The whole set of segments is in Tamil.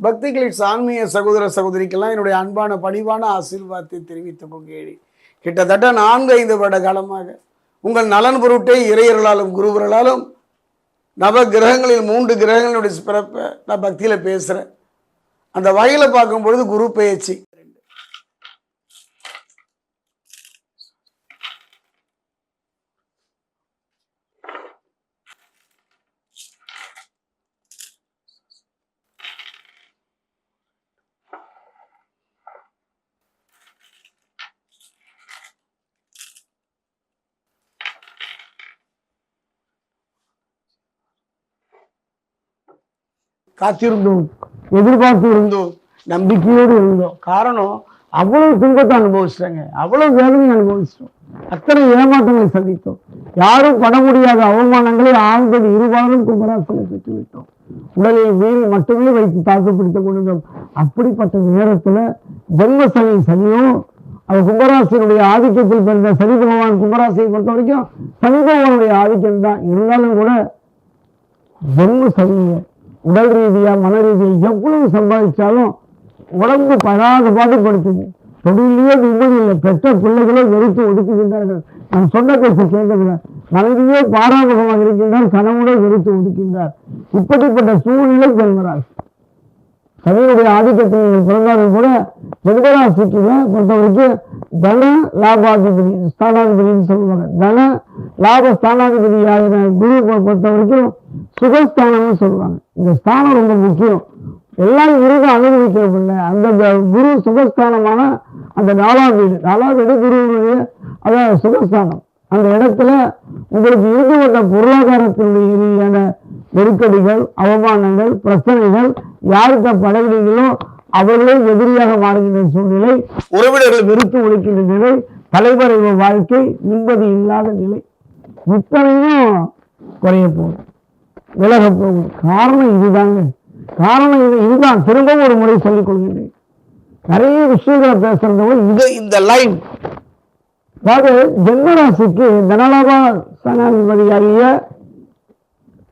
பக்தி கிளிட்ஸ் ஆன்மீக சகோதர சகோதரிக்கெல்லாம் என்னுடைய அன்பான பணிவான ஆசீர்வாதத்தை தெரிவித்துக் கொள்கிறேன். கிட்டத்தட்ட நான்கு ஐந்து வருட காலமாக உங்கள் நலன் பொருட்டை இறையர்களாலும் குருவர்களாலும் நவ கிரகங்களில் மூன்று கிரகங்களுடைய பிறப்பை நான் பக்தியில் பேசுகிறேன் அந்த வகையில் பார்க்கும் பொழுது குரு பயிற்சி காத்திருந்தோம் எதிர்பார்த்து இருந்தோம் நம்பிக்கையோடு இருந்தோம். காரணம் அவ்வளவு துன்பத்தை அனுபவிச்சிட்டாங்க. அவ்வளவு வேதனையை அனுபவிச்சிட்டோம். அத்தனை ஏமாற்றங்களை சந்தித்தோம். யாரும் பட முடியாத அவமானங்களை ஆழ்ந்தது இருபாலும் கும்பராசனை பெற்றுவிட்டோம். உடலை மீறி மட்டுமே வைத்து தாக்குப்பிடித்துக் கொண்டிருந்தோம். அப்படிப்பட்ட நேரத்துல ஜென்ம சனியும் அது கும்பராசினுடைய ஆதிக்கத்தில் பிறந்த சனி பகவான் கும்பராசியை பொறுத்த வரைக்கும் சனி பகவானுடைய ஆதிக்கம் தான் இருந்தாலும் கூட ஜென்ம சனியை உடல் ரீதியா மன ரீதியா எவ்வளவு சம்பாதிச்சாலும் உடம்பு படாத பாடுபடுத்துது தொழிலையே நிம்மதி இல்லை. பெற்ற பிள்ளைகளே வெறுத்து ஒதுக்குகின்றார்கள். நான் சொன்ன பேச கேட்கவில்லை மனைவியே பாராமுகமாக இருக்கின்றார் கணவனே வெறுத்து ஒதுக்கின்றார் இப்படிப்பட்ட சூழ்நிலை செல்கிறார் சனியுடைய ஆதிக்கத்தில் நீங்கள் பிறந்தாலும் கூட ஜென்மராசிக்கு பொறுத்த வரைக்கும் தன லாபாதிபதி ஸ்தானாதிபதினு சொல்லுவாங்க. தன லாப ஸ்தானாதிபதியாக குரு பொறுத்த வரைக்கும் சுகஸ்தானம்னு சொல்லுவாங்க. இந்த ஸ்தானம் ரொம்ப முக்கியம். எல்லாம் இருக அனுபவிக்கிறதில்லை. அந்த குரு சுகஸ்தானமான அந்த நாலாம் வீடு. நாலாம் வீடு குருவுடைய? அதான் சுகஸ்தானம். அந்த இடத்துல உங்களுக்கு இருந்து வந்த பொருளாதாரத்தினுடைய ரீதியான நெருக்கடிகள் அவமானங்கள் பிரச்சனைகள் யாருக்கு பழகிறீங்களோ அவர்களே எதிரியாக மாறுகின்ற சூழ்நிலை உறவினர்கள் வெறுத்து ஒழிக்கின்ற நிலை தலைமறைவு வாழ்க்கை நிம்மதி இல்லாத நிலை. இத்தனையும் குறைய போகும் விலக போகும் காரணம் இதுதாங்க. காரணம் இது இதுதான். திரும்பவும் ஒரு முறை சொல்லிக் கொள்கின்றேன். நிறைய விஷயங்களை பேசுறதோ இது இந்த லைன் அதாவது ஜென்மராசிக்கு தனலாபா சனாதிபதியாகிய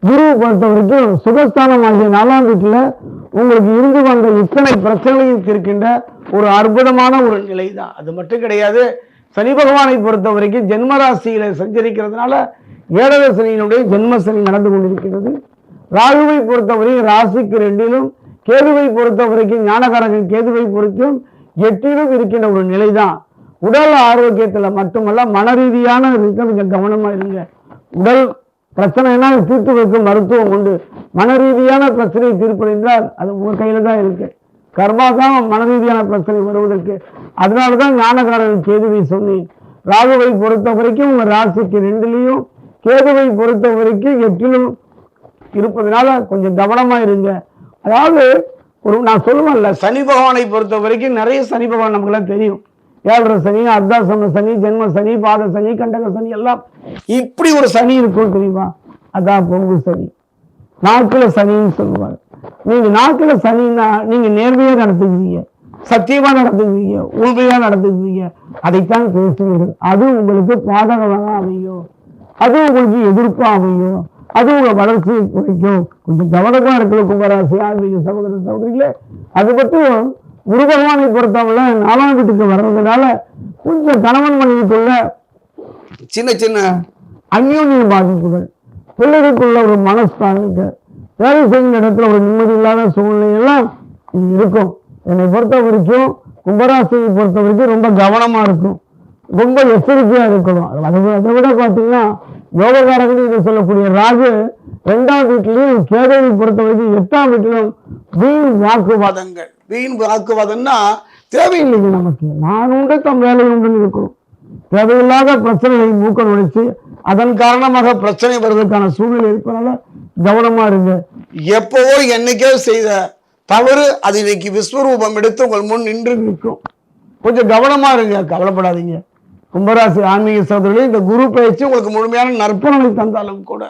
குருவை பொறுத்த வரைக்கும் சுகஸ்தானம் ஆகிய நாலாம் வீட்டில் உங்களுக்கு இருந்து வந்த இத்தனை பிரச்சனையும் தீர்க்கின்ற ஒரு அற்புதமான ஒரு நிலை தான் அது மட்டும் கிடையாது சனி பகவானை பொறுத்த வரைக்கும் ஜென்மராசியில சஞ்சரிக்கிறதுனால ஏழர சனியினுடைய ஜென்ம சனி நடந்து கொண்டிருக்கிறது. ராகுவை பொறுத்தவரையும் ராசிக்கு ரெண்டிலும் கேதுவை பொறுத்த வரைக்கும் ஞானகாரகன் கேதுவை பொறுத்தும் எட்டிலும் இருக்கின்ற ஒரு நிலை தான் உடல் ஆரோக்கியத்தில் மட்டுமல்ல மன ரீதியான கவனமாக கொஞ்சம் இருங்க. உடல் பிரச்சனைனா தீர்த்து வைக்கும் மருத்துவம் உண்டு. மன ரீதியான பிரச்சனையை தீர்ப்பது என்றால் அது உங்கள் கையில் தான் இருக்கு. கர்மா தான் மன ரீதியான பிரச்சனை வருவதற்கு. அதனால தான் ஞானகாரன் கேதுவை சொன்னேன். ராகுவை பொறுத்த வரைக்கும் உங்கள் ராசிக்கு ரெண்டுலேயும் கேதுவை பொறுத்த வரைக்கும் எட்டிலும் இருப்பதனால கொஞ்சம் கவனமாக இருங்க. அதாவது ஒரு நான் சொல்லுவேன்ல சனி பகவானை பொறுத்த வரைக்கும் நிறைய சனி பகவான் நமக்குலாம் தெரியும். ஏழரை சனி அர்த்தாசம சனி ஜென்ம சனி பாத சனி கண்டக சனி எல்லாம் இப்படி ஒரு சனி இருக்கும் தெரியுமா? அதான் பொங்கு சனி. நாக்கில் சனின்னு சொல்லுவாங்க. நீங்க நாக்கில் சனின்னா நீங்க நேர்மையா நடத்துக்கிறீங்க சத்தியமா நடத்துக்கிறீங்க உண்மையா நடத்துக்கிறீங்க அதைத்தான் பேசுவீர்கள். அது உங்களுக்கு பாதகமாக அமையும் அது உங்களுக்கு எதிர்ப்பா அமையும் அது உங்க வளர்ச்சியை குறைக்கும் கொஞ்சம் கவனமா இருக்கிற கும்பராசி ஆன்மீக சகோதர சகோதரிகளே. அது மட்டும் குரு பகவானை பொறுத்தவரை நாலாம் வீட்டுக்கு வர்றதுனால கொஞ்சம் கணவன் மனைவிக்குள்ள சின்ன சின்ன அந்யோன்ய பாதிப்புகள் பிள்ளைகளுக்குள்ள ஒரு மனஸ்தானங்கள் வேலை செய்யும் இடத்துல ஒரு நிம்மதி இல்லாத சூழ்நிலை எல்லாம் இது இருக்கும். என்னை பொறுத்த வரைக்கும் கும்பராசியை பொறுத்த வரைக்கும் ரொம்ப கவனமா இருக்கும். ரொம்ப எச்சரிக்கையாக இருக்கணும். அதை அதை விட பார்த்தீங்கன்னா யோககாரகன் என்று சொல்லக்கூடிய ராகு ரெண்டாம் வீட்டிலையும் கேதவை பொறுத்த வரைக்கும் எட்டாம் வீட்டிலும் வீண் வாக்குவாதங்கள். வீண் வாக்குவாதம்னா தேவையில்லைங்க நமக்கு. நான் உண்டு தம் வேலை உண்டுன்னு இருக்கணும் தேவையில்லாத பிரச்சனைகளை மூக்க நுழைச்சு அதன் காரணமாக பிரச்சனை வருவதற்கான சூழ்நிலை இருப்பதனால கவனமாக இருங்க. எப்பவோ என்னைக்கோ செய்த தவறு அது இன்னைக்கு விஸ்வரூபம் எடுத்து உங்கள் முன் நின்று நிற்கும். கொஞ்சம் கவனமாக இருங்க கவலைப்படாதீங்க. கும்பராசி ஆன்மீக சகோதரர்களே இந்த குரு பயிற்சி உங்களுக்கு முழுமையான நற்பலனை தந்தாலும் கூட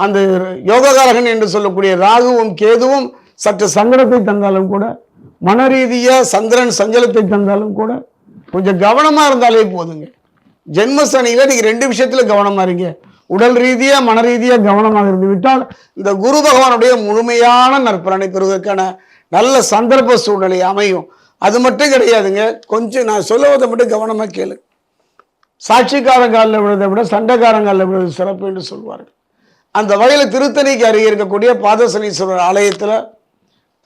அந்த யோககாரகன் என்று சொல்லக்கூடிய ராகுவும் கேதுவும் சற்று சங்கடத்தை தந்தாலும் கூட மன ரீதியாக சந்திரன் சஞ்சலத்தை தந்தாலும் கூட கொஞ்சம் கவனமாக இருந்தாலே போதுங்க. ஜென்ம நீங்கள் ரெண்டு விஷயத்தில் கவனமாக இருங்க. உடல் ரீதியாக மன ரீதியாக கவனமாக இருந்து விட்டால் இந்த குரு பகவானுடைய முழுமையான நற்பலனை பெறுவதற்கான நல்ல சந்தர்ப்ப சூழ்நிலை அமையும். அது மட்டும் கிடையாதுங்க. கொஞ்சம் நான் சொல்லுவதை மட்டும் கவனமாக கேளு. சாட்சிக்காரங்காலில் விழுதை விட சண்டைக்காரங்காலில் விழுது சிறப்பு என்று சொல்வார்கள். அந்த வகையில் திருத்தணிக்கு அருகே இருக்கக்கூடிய பாதசனீஸ்வரர் ஆலயத்தில்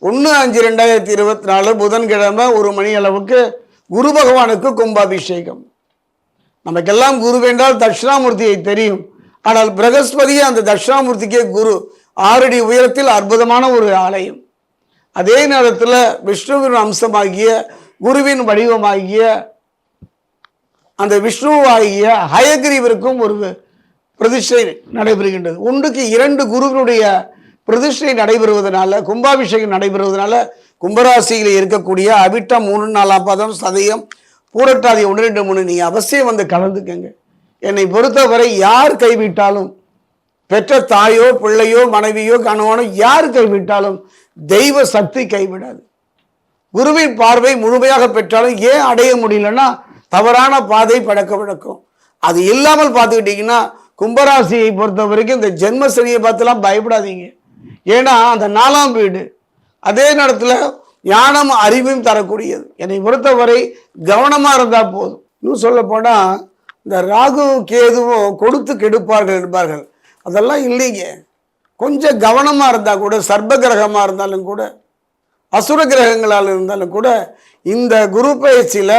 ஒன்று அஞ்சு ரெண்டாயிரத்தி இருபத்தி நாலு புதன்கிழமை ஒரு மணி அளவுக்கு குரு பகவானுக்கு கும்பாபிஷேகம். நமக்கெல்லாம் குரு என்றால் தட்சிணாமூர்த்தியை தெரியும். ஆனால் பிரகஸ்பதியே அந்த தட்சிணாமூர்த்திக்கே குரு. ஆறடி உயரத்தில் அற்புதமான ஒரு ஆலயம். அதே நேரத்தில் விஷ்ணுவின் அம்சமாகிய குருவின் வடிவமாகிய அந்த விஷ்ணுவாகிய ஹயகிரீவருக்கும் ஒரு பிரதிஷ்டை நடைபெறுகின்றது. ஒன்றுக்கு இரண்டு குருவினுடைய பிரதிஷ்டை நடைபெறுவதனால கும்பாபிஷேகம் நடைபெறுவதனால கும்பராசியில் இருக்கக்கூடிய அவிட்டம் மூணு நாலாம் பதம் சதயம் பூரட்டாதி ஒன்று ரெண்டு மூணு நீ அவசியம் வந்து கலந்துக்கங்க. என்னை பொறுத்தவரை யார் கைவிட்டாலும் பெற்ற தாயோ பிள்ளையோ மனைவியோ கணவனோ யார் கைவிட்டாலும் தெய்வ சக்தி கைவிடாது. குருவின் பார்வை முழுமையாக பெற்றாலும் ஏன் அடைய முடியலன்னா தவறான பாதை பழக்க வழக்கம் அது இல்லாமல் பார்த்துக்கிட்டிங்கன்னா கும்பராசியை பொறுத்த வரைக்கும் இந்த ஜென்ம சனியை பார்த்துலாம் பயப்படாதீங்க. ஏன்னா அந்த நாலாம் வீடு அதே நேரத்தில் ஞானம் அறிவையும் தரக்கூடியது. என்னை பொறுத்தவரை கவனமாக இருந்தால் போதும். இன்னும் சொல்ல போனால் இந்த ராகு கேதுவும் கொடுத்து கெடுப்பார்கள் என்பார்கள். அதெல்லாம் இல்லைங்க. கொஞ்சம் கவனமாக இருந்தால் கூட சர்ப்ப கிரகமாக இருந்தாலும் கூட அசுர கிரகங்களால் இருந்தாலும் கூட இந்த குரு பயிற்சியில்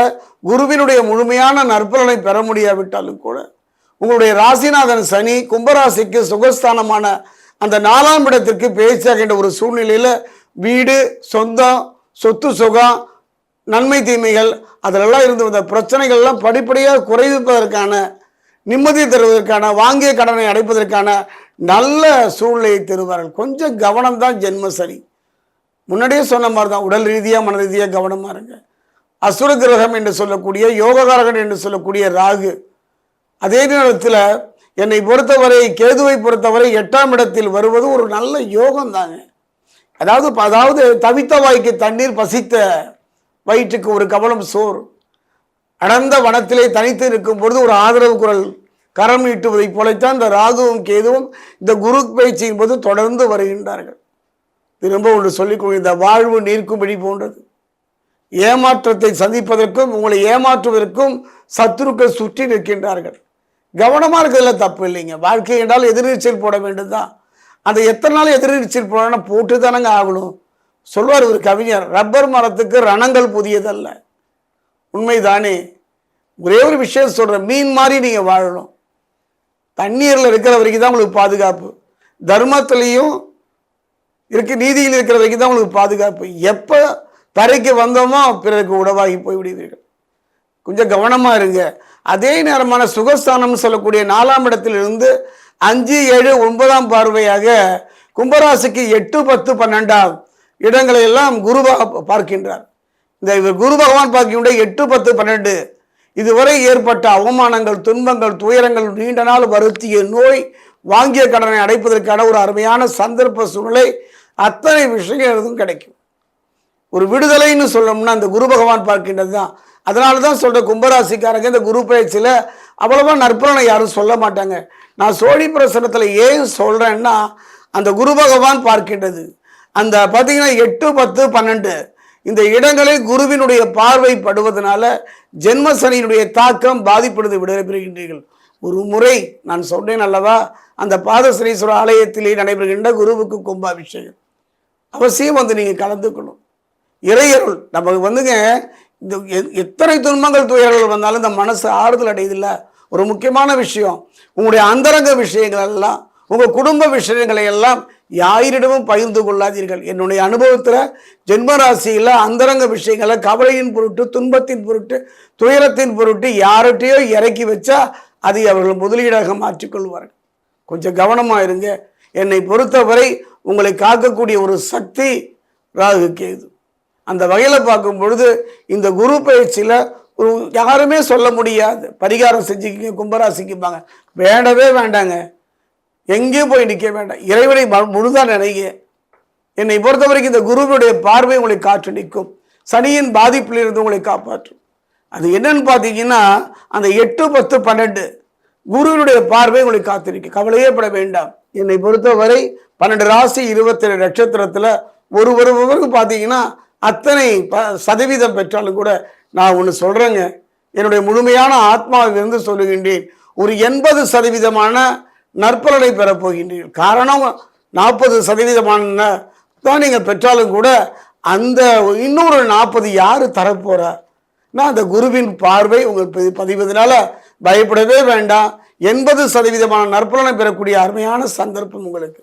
குருவினுடைய முழுமையான நற்பலனை பெற முடியாவிட்டாலும் கூட உங்களுடைய ராசிநாதன் சனி கும்பராசிக்கு சுகஸ்தானமான அந்த நாலாம் இடத்திற்கு பேச்சாகின்ற ஒரு சூழ்நிலையில் வீடு சொந்தம் சொத்து சுகம் நன்மை தீமைகள் அதிலெல்லாம் இருந்து வந்த பிரச்சனைகள்லாம் படிப்படியாக குறைப்பதற்கான நிம்மதி தருவதற்கான வாங்கிய கடனை அடைப்பதற்கான நல்ல சூழ்நிலையை தருவார்கள். கொஞ்சம் கவனம் தான் ஜென்ம சனி. முன்னாடியே சொன்ன மாதிரி தான் உடல் ரீதியாக மன ரீதியாக கவனமாக இருங்க. அசுர கிரகம் என்று சொல்லக்கூடிய யோககாரகன் என்று சொல்லக்கூடிய ராகு அதே நேரத்தில் என்னை பொறுத்தவரை கேதுவை பொறுத்தவரை எட்டாம் இடத்தில் வருவது ஒரு நல்ல யோகம் தாங்க அதாவது அதாவது தவித்த வாய்க்கு தண்ணீர் பசித்த வயிற்றுக்கு ஒரு கவலம் சோறு. அடர்ந்த வனத்திலே தனித்து இருக்கும் பொழுது ஒரு ஆதரவு குரல் கரம் நீட்டுவதைப் போலத்தான் இந்த ராகுவும் கேதுவும் இந்த குரு பயிற்சியின் போது தொடர்ந்து வருகின்றார்கள். திரும்ப ஒன்று சொல்லிக்கொள்ள இந்த வாழ்வு நீர்க்கும்படி போன்றது. ஏமாற்றத்தை சந்திப்பதற்கும் உங்களை ஏமாற்றுவதற்கும் சத்துருக்கள் சுற்றி நிற்கின்றார்கள். கவனமாக இருக்கிறதுல தப்பு இல்லைங்க. வாழ்க்கை என்றால் எதிர்நீச்சல் போட வேண்டும் தான் அந்த எத்தனை நாள் எதிர்நீச்சல் போடணும் போட்டு தானங்க ஆகணும்? சொல்வார் ஒரு கவிஞர் ரப்பர் மரத்துக்கு ரணங்கள் புதியதல்ல. உண்மைதானே? ஒரே ஒரு விஷயம் சொல்கிறேன் மீன் மாதிரி நீங்கள் வாழணும். தண்ணீரில் இருக்கிற வரைக்கும் தான் உங்களுக்கு பாதுகாப்பு. தர்மத்துலேயும் இருக்கு நீதியில் இருக்கிற வரைக்கும் தான் உங்களுக்கு பாதுகாப்பு எப்போ தரைக்கு வந்தோமோ பிறருக்கு உடவாகி போய்விடுவீர்கள். கொஞ்சம் கவனமாக இருங்க. அதே நேரமான சுகஸ்தானம்னு சொல்லக்கூடிய நாலாம் இடத்திலிருந்து அஞ்சு ஏழு ஒன்பதாம் பார்வையாக கும்பராசிக்கு எட்டு பத்து பன்னெண்டாம் இடங்களை எல்லாம் குரு பார்க்கின்றார். இந்த இவர் குரு பகவான் பார்க்கின்ற எட்டு பத்து பன்னெண்டு. இதுவரை ஏற்பட்ட அவமானங்கள் துன்பங்கள் துயரங்கள் நீண்ட நாள் வருத்திய நோய் வாங்கிய கடனை அடைப்பதற்கான ஒரு அருமையான சந்தர்ப்ப சூழ்நிலை அத்தனை விஷயங்களும் கிடைக்கும். ஒரு விடுதலைன்னு சொல்லணும்னா அந்த குரு பகவான் பார்க்கின்றது தான். அதனால தான் சொல்கிற கும்பராசிக்காரங்க இந்த குரு பயிற்சியில் அவ்வளோவா நற்பலனை யாரும் சொல்ல மாட்டாங்க. நான் சோழி பிரசனத்தில் ஏன் சொல்கிறேன்னா அந்த குரு பகவான் பார்க்கின்றது. அந்த பார்த்தீங்கன்னா எட்டு பத்து பன்னெண்டு இந்த இடங்களில் குருவினுடைய பார்வை படுவதனால ஜென்ம சனியினுடைய தாக்கம் பாதிப்படுது விடைபெறுகின்றீர்கள் ஒரு முறை நான் சொன்னேன் அல்லவா அந்த பாதசனீஸ்வரர் ஆலயத்திலே நடைபெறுகின்ற குருவுக்கு கும்பாபிஷேகம். அவசியம் வந்து நீங்கள் கலந்துக்கணும். இறையருள் நமக்கு வந்துங்க இந்த எத்தனை துன்பங்கள் துயர்கள் வந்தாலும் இந்த மனசு ஆறுதல் அடையுதில்ல? ஒரு முக்கியமான விஷயம் உங்களுடைய அந்தரங்க விஷயங்கள் எல்லாம் உங்கள் குடும்ப விஷயங்களை எல்லாம் யாரிடமும் பகிர்ந்து கொள்ளாதீர்கள். என்னுடைய அனுபவத்தில் ஜென்மராசியில் அந்தரங்க விஷயங்களை கவலையின் பொருட்டு துன்பத்தின் பொருட்டு துயரத்தின் பொருட்டு யார்கிட்டையோ இறக்கி வச்சா அதை அவர்கள் முதலீடாக மாற்றிக்கொள்வார்கள். கொஞ்சம் கவனமாக இருங்க. என்னை பொறுத்தவரை உங்களை காக்கக்கூடிய ஒரு சக்தி ராகு கேது. அந்த வகையில் பார்க்கும் பொழுது இந்த குரு பயிற்சியில் ஒரு யாருமே சொல்ல முடியாது. பரிகாரம் செஞ்சுக்கிங்க கும்பராசிக்குப்பாங்க வேண்டவே வேண்டாங்க. எங்கேயும் போய் நிற்க வேண்டாம். இறைவனை ம- நினைங்க. என்னை பொறுத்த வரைக்கும் இந்த குருவினுடைய பார்வை உங்களை காற்று நிற்கும் சனியின் பாதிப்பிலிருந்து உங்களை காப்பாற்றும். அது என்னன்னு பார்த்தீங்கன்னா அந்த எட்டு பத்து பன்னெண்டு குருவினுடைய பார்வை உங்களை காத்திருக்கு கவலையே பட வேண்டாம். என்னை பொறுத்தவரை பன்னெண்டு ராசி இருபத்தேழு நட்சத்திரத்தில் ஒரு ஒருவருக்கு பார்த்தீங்கன்னா அத்தனை ப சதவீதம் பெற்றாலும் கூட நான் ஒன்று சொல்கிறேங்க என்னுடைய முழுமையான ஆத்மாவிலிருந்து சொல்லுகின்றேன் ஒரு எண்பது சதவீதமான நற்பலனை பெறப்போகின்றீர்கள் காரணம் நாற்பது சதவீதமான தான் நீங்கள் பெற்றாலும் கூட அந்த இன்னொரு நாற்பது யார் தரப்போகிறார் நான் அந்த குருவின் பார்வை உங்கள் பதி- பதிவதனால பயப்படவே வேண்டாம். எண்பது சதவீதமான நற்பலனை பெறக்கூடிய அருமையான சந்தர்ப்பம் உங்களுக்கு.